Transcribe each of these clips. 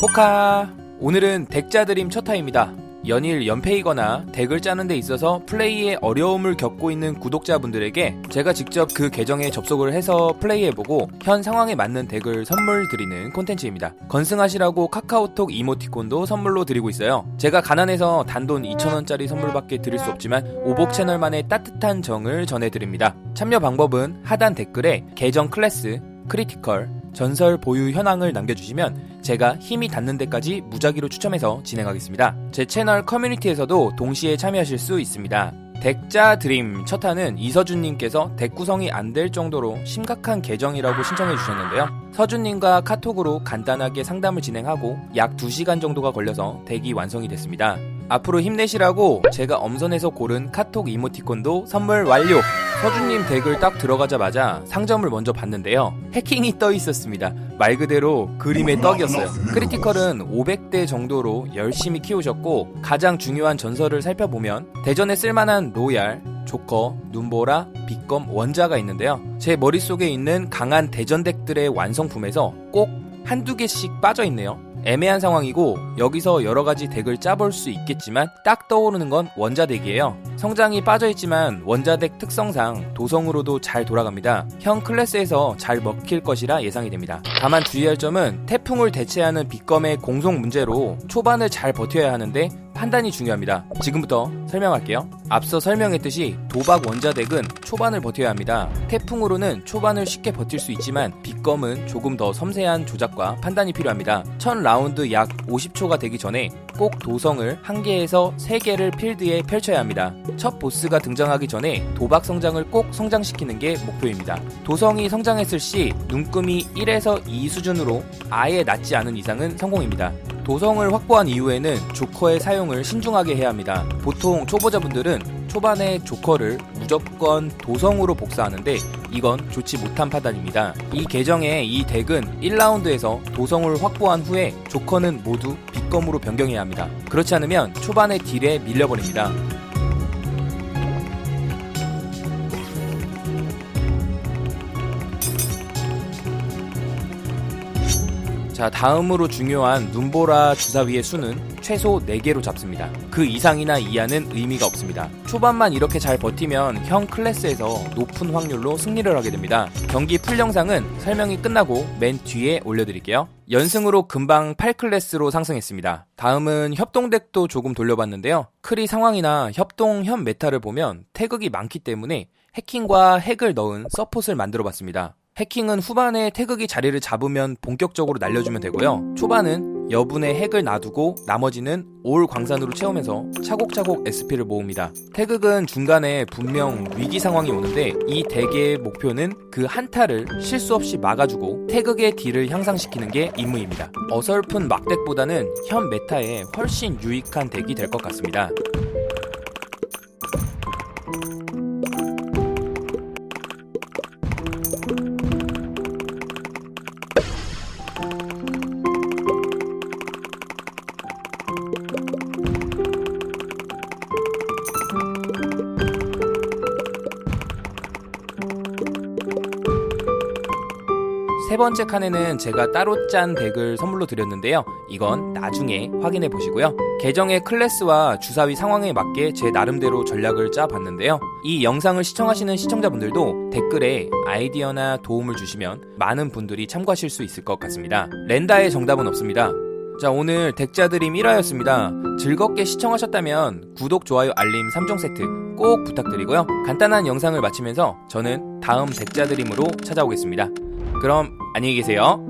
포카 오늘은 덱자 드림 첫 타입니다. 연일 연패이거나 덱을 짜는 데 있어서 플레이에 어려움을 겪고 있는 구독자분들에게 제가 직접 그 계정에 접속을 해서 플레이해보고 현 상황에 맞는 덱을 선물 드리는 콘텐츠입니다. 건승하시라고 카카오톡 이모티콘도 선물로 드리고 있어요. 제가 가난해서 단돈 2,000원짜리 선물밖에 드릴 수 없지만 오복 채널만의 따뜻한 정을 전해드립니다. 참여 방법은 하단 댓글에 계정 클래스, 크리티컬, 전설 보유 현황을 남겨주시면 제가 힘이 닿는 데까지 무작위로 추첨해서 진행하겠습니다. 제 채널 커뮤니티에서도 동시에 참여하실 수 있습니다. 덱자 드림 첫 타는 이서준님께서 덱 구성이 안 될 정도로 심각한 계정이라고 신청해 주셨는데요. 서준님과 카톡으로 간단하게 상담을 진행하고 약 2시간 정도가 걸려서 덱이 완성이 됐습니다. 앞으로 힘내시라고 제가 엄선해서 고른 카톡 이모티콘도 선물 완료! 서준님 덱을 딱 들어가자마자 상점을 먼저 봤는데요. 해킹이 떠 있었습니다. 말 그대로 그림의 떡이었어요. 크리티컬은 500대 정도로 열심히 키우셨고 가장 중요한 전설을 살펴보면 대전에 쓸만한 로얄, 조커, 눈보라, 빗검, 원자가 있는데요. 제 머릿속에 있는 강한 대전 덱들의 완성품에서 꼭 한두 개씩 빠져 있네요. 애매한 상황이고 여기서 여러 가지 덱을 짜볼 수 있겠지만 딱 떠오르는 건 원자 덱이에요. 성장이 빠져 있지만 원자 덱 특성상 도성으로도 잘 돌아갑니다. 형 클래스에서 잘 먹힐 것이라 예상이 됩니다. 다만 주의할 점은 태풍을 대체하는 빗검의 공속 문제로 초반을 잘 버텨야 하는데 판단이 중요합니다. 지금부터 설명할게요. 앞서 설명했듯이 도박 원자덱은 초반을 버텨야 합니다. 태풍으로는 초반을 쉽게 버틸 수 있지만 빗검은 조금 더 섬세한 조작과 판단이 필요합니다. 첫 라운드 약 50초가 되기 전에 꼭 도성을 1개에서 3개를 필드에 펼쳐야 합니다. 첫 보스가 등장하기 전에 도박 성장을 꼭 성장시키는 게 목표입니다. 도성이 성장했을 시 눈금이 1에서 2 수준으로 아예 낮지 않은 이상은 성공입니다. 도성을 확보한 이후에는 조커의 사용을 신중하게 해야 합니다. 보통 초보자분들은 초반에 조커를 무조건 도성으로 복사하는데 이건 좋지 못한 판단입니다. 이 계정의 이 덱은 1라운드에서 도성을 확보한 후에 조커는 모두 빗검으로 변경해야 합니다. 그렇지 않으면 초반의 딜에 밀려버립니다. 자, 다음으로 중요한 눈보라 주사위의 수는 최소 4개로 잡습니다. 그 이상이나 이하는 의미가 없습니다. 초반만 이렇게 잘 버티면 형 클래스에서 높은 확률로 승리를 하게 됩니다. 경기 풀 영상은 설명이 끝나고 맨 뒤에 올려드릴게요. 연승으로 금방 8클래스로 상승했습니다. 다음은 협동덱도 조금 돌려봤는데요. 크리 상황이나 협동 현 메타를 보면 태극이 많기 때문에 해킹과 핵을 넣은 서폿을 만들어봤습니다. 해킹은 후반에 태극이 자리를 잡으면 본격적으로 날려주면 되고요. 초반은 여분의 핵을 놔두고 나머지는 올 광산으로 채우면서 차곡차곡 SP를 모읍니다. 태극은 중간에 분명 위기 상황이 오는데 이 덱의 목표는 그 한타를 실수 없이 막아주고 태극의 딜을 향상시키는 게 임무입니다. 어설픈 막덱보다는 현 메타에 훨씬 유익한 덱이 될 것 같습니다. 세 번째 칸에는 제가 따로 짠 덱을 선물로 드렸는데요. 이건 나중에 확인해 보시고요. 계정의 클래스와 주사위 상황에 맞게 제 나름대로 전략을 짜 봤는데요. 이 영상을 시청하시는 시청자분들도 댓글에 아이디어나 도움을 주시면 많은 분들이 참고하실 수 있을 것 같습니다. 렌다의 정답은 없습니다. 자, 오늘 덱자 드림 1화였습니다. 즐겁게 시청하셨다면 구독, 좋아요, 알림 3종 세트 꼭 부탁드리고요. 간단한 영상을 마치면서 저는 다음 덱자 드림으로 찾아오겠습니다. 그럼 안녕히 계세요.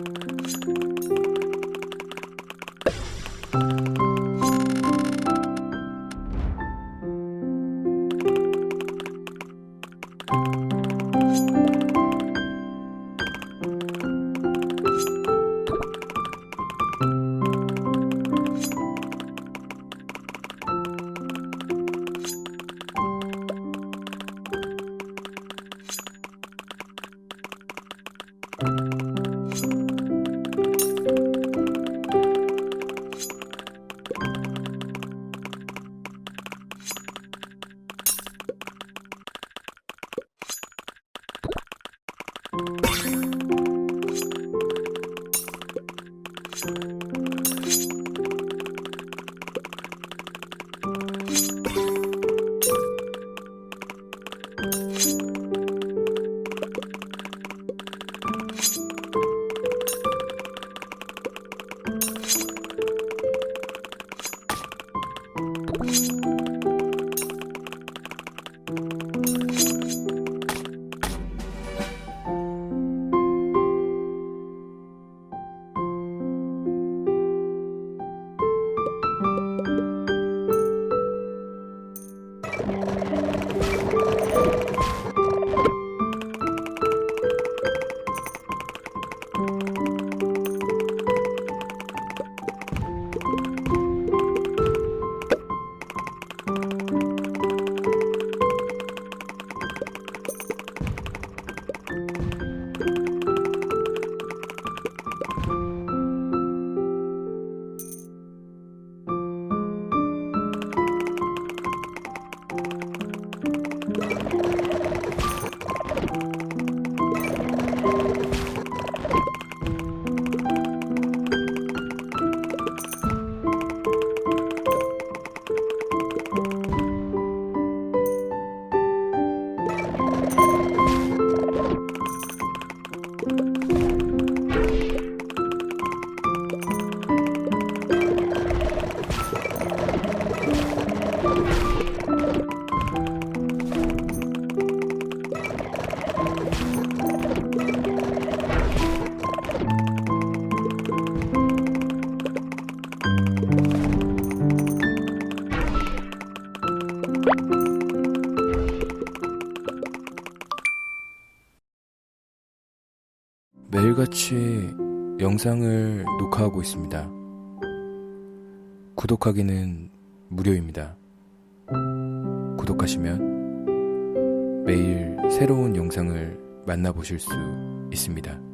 Música 매일같이 영상을 녹화하고 있습니다. 구독하기는 무료입니다. 구독하시면 매일 새로운 영상을 만나보실 수 있습니다.